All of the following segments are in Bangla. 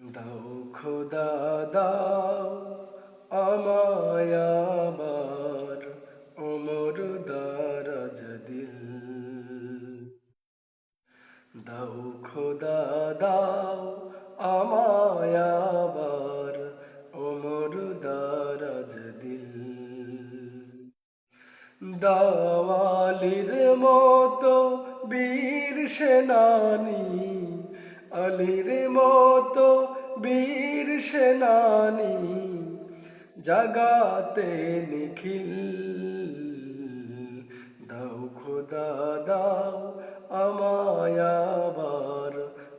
দাও খোদা, দাও আমায় আবার ওমর দারাজ দিল। দাও খোদা, দাও আমায় আবার ওমর দারাজ দিল। দাওয়ালির মতো বীর সেনানি আলির মতো বীর সেনানি জাগাতে নিখিল। দাও খোদা, দাও আমায় আবার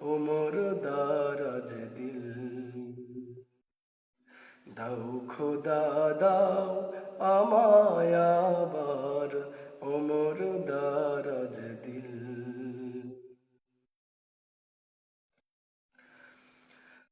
ওমর দারাজ দিল। দাও খোদা, দাও আমায় আবার ওমর দারাজ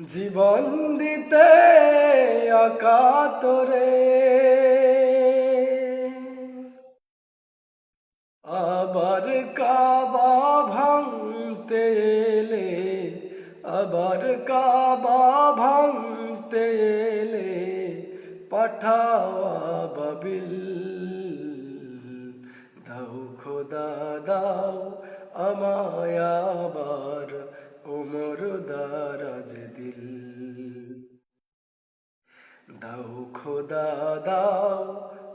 জীবন দিতে অকাতরে। আবার কাবা ভাঙতে এলে, আবার কাবা ভাঙতে এলে পাঠাওয়া বাবিল দাও খোদা, দাও আমায় আবার ওমর দারাজ দিল। দাও খোদা, দাও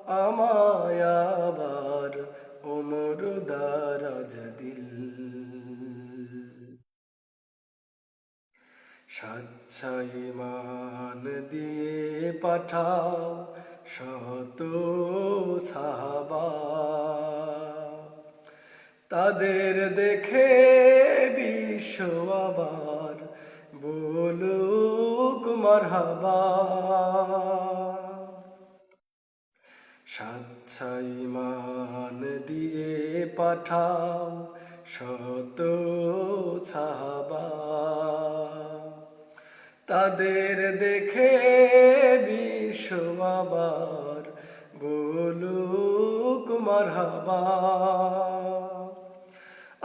আমায় আবার ওমর দারাজ দিল। সাচ্চা ইমান দিয়ে পাঠাও শত সাহাবা। তাদের দেখে বিশ্ব আবার, বলুক মারহাবা। সাচ্চা ইমান দিয়ে পাঠাও শত ছাবা তাদের দেখে বিশ্ব আবার, বলুক মারহাবা।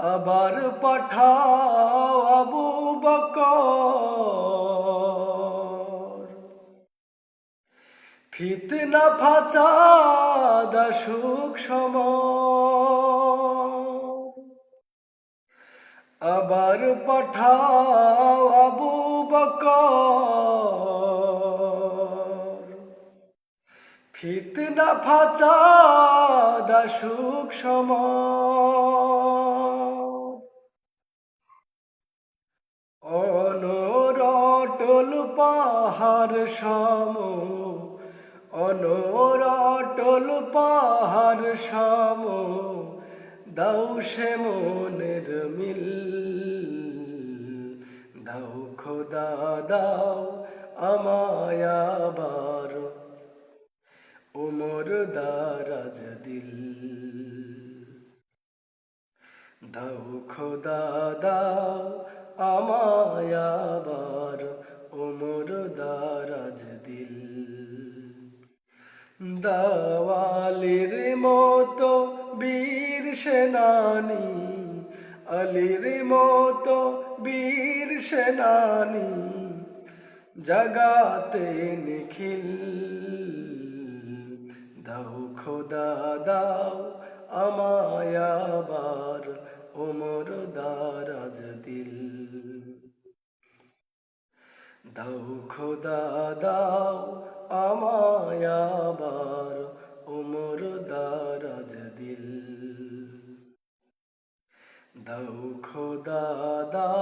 আবার পাঠাও আবু বকর। ফিতনা ফাচা দাসুক সম আবার পাঠাও আবু বকর। ফিতনা ফাচা দাসুক সম অনরটল পাহাড় সম অনরটল পাহাড় সম, দাও সে মনের মিল, দাও খোদা, দাও আমায় আবার ওমর দারাজ দিল। দাও খোদা, দাও আমায় আবার ওমর দারাজ দিল। দাওয়ালির মতো বীর সেনানি, আলির মতো বীর সেনানি, জগাতে নিখিল। দাও খোদা, দাও আমায় আবার ওমর দারাজ দিল। দাও খোদা দাও আমার উমর দারাজ দিল। দাও খোদা দাও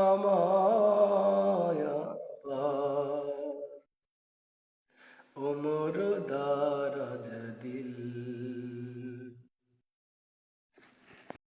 আমার আবার